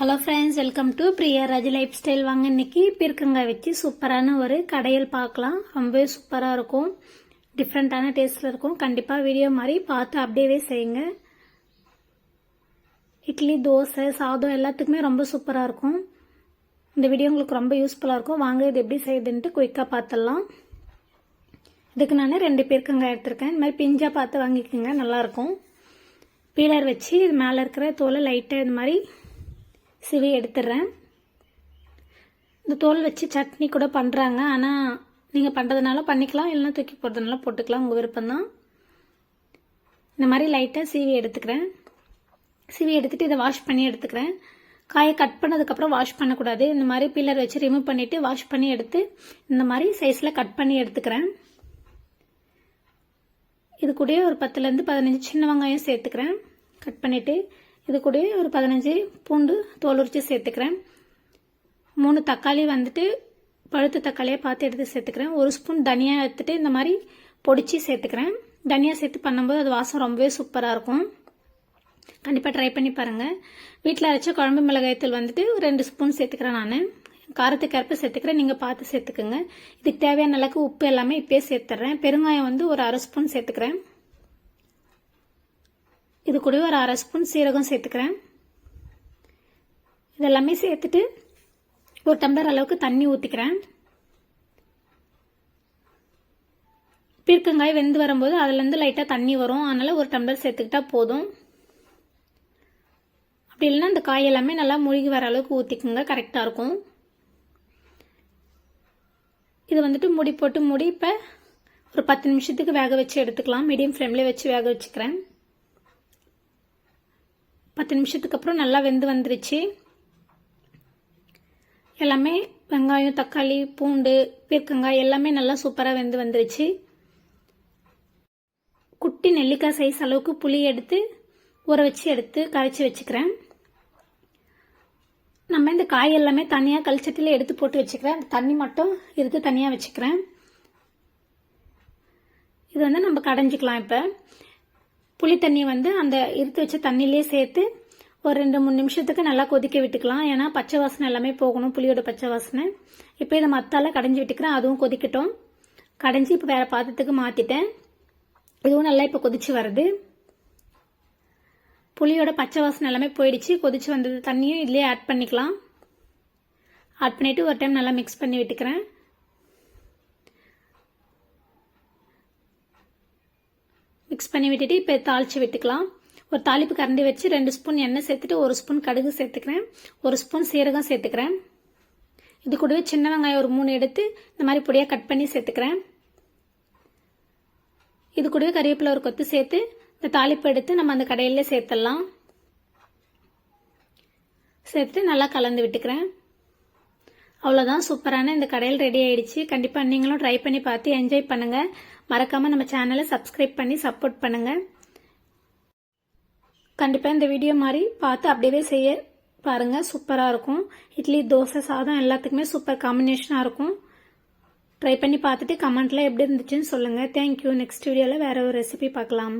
Hello friends welcome to Priya Raj lifestyle வாங்க இன்னைக்கு பீர்க்கங்காய் வச்சு சூப்பரான ஒரு கடையில் பார்க்கலாம். ரொம்பவே சூப்பராக இருக்கும். டிஃப்ரெண்ட்டான டேஸ்ட்டில் இருக்கும். கண்டிப்பாக வீடியோ மாதிரி பார்த்து அப்படியே செய்யுங்க. இட்லி தோசை சாதம் எல்லாத்துக்குமே ரொம்ப சூப்பராக இருக்கும். இந்த வீடியோ உங்களுக்கு ரொம்ப யூஸ்ஃபுல்லாக இருக்கும். வாங்க இது எப்படி செய்யுதுன்ட்டு குயிக்காக பார்த்துடலாம். இதுக்கு நான் ரெண்டு பீர்க்கங்காய் எடுத்திருக்கேன். இந்த மாதிரி பிஞ்சாக பார்த்து வாங்கிக்கோங்க நல்லாயிருக்கும் பீலர் வச்சு இது மேலே இருக்கிற தோலை லைட்டாக இது மாதிரி சிவி எடுத்துடுறேன் இந்த தோல் வச்சு சட்னி கூட பண்ணுறாங்க ஆனால் நீங்கள் பண்ணுறதுனால பண்ணிக்கலாம். இல்லைன்னா தூக்கி போடுறதுனால போட்டுக்கலாம். உங்கள் விருப்பம்தான். இந்த மாதிரி லைட்டாக சீவி எடுத்துக்கிறேன். சீவி எடுத்துகிட்டு இதை வாஷ் பண்ணி எடுத்துக்கிறேன். காயை கட் பண்ணதுக்கப்புறம் வாஷ் பண்ணக்கூடாது. இந்த மாதிரி பில்லர் வச்சு ரிமூவ் பண்ணிவிட்டு வாஷ் பண்ணி எடுத்து இந்த மாதிரி சைஸில் கட் பண்ணி எடுத்துக்கிறேன். இது கூடயே ஒரு பத்துலேருந்து பதினஞ்சு சின்ன வெங்காயம் சேர்த்துக்கிறேன். கட் பண்ணிவிட்டு இது கூடயே ஒரு பதினஞ்சு பூண்டு தோல் உரித்து சேர்த்துக்கிறேன். மூணு தக்காளி வந்துட்டு பழுத்த தக்காளியை பார்த்து எடுத்து சேர்த்துக்கிறேன். ஒரு ஸ்பூன் தனியா எடுத்துட்டு இந்த மாதிரி பொடிச்சு சேர்த்துக்கிறேன். தனியா சேர்த்து பண்ணும்போது அது வாசம் ரொம்பவே சூப்பராக இருக்கும். கண்டிப்பாக ட்ரை பண்ணி பாருங்கள் வீட்டில் அரைச்ச குழம்பு மிளகாய்த்தூள் வந்துட்டு ரெண்டு ஸ்பூன் சேர்த்துக்கிறேன் நான். காரத்துக்கு அறுப்பு சேர்த்துக்கிறேன். நீங்கள் பார்த்து சேர்த்துக்குங்க. இதுக்கு தேவையான அளவுக்கு உப்பு எல்லாமே இப்பயே சேர்த்துட்றேன் பெருங்காயம் வந்து ஒரு அரை ஸ்பூன் சேர்த்துக்கிறேன். இது கூட ஒரு அரை ஸ்பூன் சீரகம் சேர்த்துக்கிறேன். இதெல்லாமே சேர்த்துட்டு ஒரு டம்ளர் அளவுக்கு தண்ணி ஊற்றிக்கிறேன் பீர்க்கங்காய் வெந்து வரும்போது அதுலேருந்து லைட்டாக தண்ணி வரும். அதனால் ஒரு டம்ளர் சேர்த்துக்கிட்டா போதும். அப்படி இல்லைன்னா அந்த காய் எல்லாமே நல்லா மூழ்கி வர அளவுக்கு ஊற்றிக்குங்க கரெக்டாக இருக்கும். இது வந்துட்டு முடி போட்டு முடி இப்போ ஒரு பத்து நிமிஷத்துக்கு வேக வச்சு எடுத்துக்கலாம். மீடியம் ஃப்ளேம்லேயே வச்சு வேக வச்சுக்கிறேன். பத்து நிமிஷத்துக்கு அப்புறம் நல்லா வெந்து வந்துருச்சு. எல்லாமே வெங்காயம் தக்காளி பூண்டு பீர்க்கங்காய் எல்லாமே நல்லா சூப்பராக வெந்து வந்துருச்சு. குட்டி நெல்லிக்காய் சைஸ் அளவுக்கு புளி எடுத்து ஊற வச்சு எடுத்து கரைச்சி வச்சுக்கிறேன். நம்ம இந்த காய் எல்லாமே தனியாக கல்ச்சட்டியில் எடுத்து போட்டு வச்சுக்கிறேன். தண்ணி மட்டும் எடுத்து தனியாக வச்சுக்கிறேன். இது வந்து நம்ம கடைஞ்சிக்கலாம் இப்போ. புளி தண்ணி வந்து அந்த இருத்து வச்ச தண்ணியிலே சேர்த்து ஒரு ரெண்டு மூணு நிமிஷத்துக்கு நல்லா கொதிக்க விட்டுக்கலாம். ஏன்னா பச்சை வாசனை எல்லாமே போகணும் புளியோட பச்சை வாசனை. இப்போ இதை மத்தால கடைஞ்சி விட்டுக்கிறேன். அதுவும் கொதிக்கட்டும். கடைஞ்சி இப்போ வேறு பாத்திரத்துக்கு மாற்றிட்டேன் இதுவும் நல்லா இப்போ கொதிச்சு வருது. புளியோட பச்சை வாசனை எல்லாமே போயிடுச்சு. கொதிச்சு வந்தது தண்ணியும் இதுலேயே ஆட் பண்ணிக்கலாம். ஆட் பண்ணிவிட்டு ஒரு டைம் நல்லா மிக்ஸ் பண்ணி விட்டுக்கிறேன். மிக்ஸ் பண்ணி விட்டுட்டு இப்போ தாளித்து விட்டுக்கலாம். ஒரு தாளிப்பு கரண்டி வச்சு ரெண்டு ஸ்பூன் எண்ணெய் சேர்த்துட்டு ஒரு ஸ்பூன் கடுகு சேர்த்துக்கிறேன். ஒரு ஸ்பூன் சீரகம் சேர்த்துக்கிறேன். இது கூடவே சின்ன வெங்காயம் ஒரு மூணு எடுத்து இந்த மாதிரி பொடியாக கட் பண்ணி சேர்த்துக்கிறேன். இது கூடவே கறிவேப்பிலை ஒரு கொத்து சேர்த்து இந்த தாளிப்பு எடுத்து நம்ம அந்த கடையிலே சேர்த்துடலாம். சேர்த்து நல்லா கலந்து விட்டுக்கிறேன். அவ்வளோதான் சூப்பரான இந்த கடையில் ரெடி ஆயிடுச்சு. கண்டிப்பாக நீங்களும் ட்ரை பண்ணி பார்த்து என்ஜாய் பண்ணுங்கள் மறக்காமல் நம்ம சேனலை சப்ஸ்கிரைப் பண்ணி சப்போர்ட் பண்ணுங்கள் கண்டிப்பாக இந்த வீடியோ மாதிரி பார்த்து அப்படியே செய்ய பாருங்கள் சூப்பராக இருக்கும். இட்லி தோசை சாதம் எல்லாத்துக்குமே சூப்பர் காம்பினேஷனாக இருக்கும். ட்ரை பண்ணி பார்த்துட்டு கமெண்ட்டில் எப்படி இருந்துச்சுன்னு சொல்லுங்கள் தேங்க்யூ நெக்ஸ்ட் வீடியோவில் வேறு ஒரு ரெசிபி பார்க்கலாம்.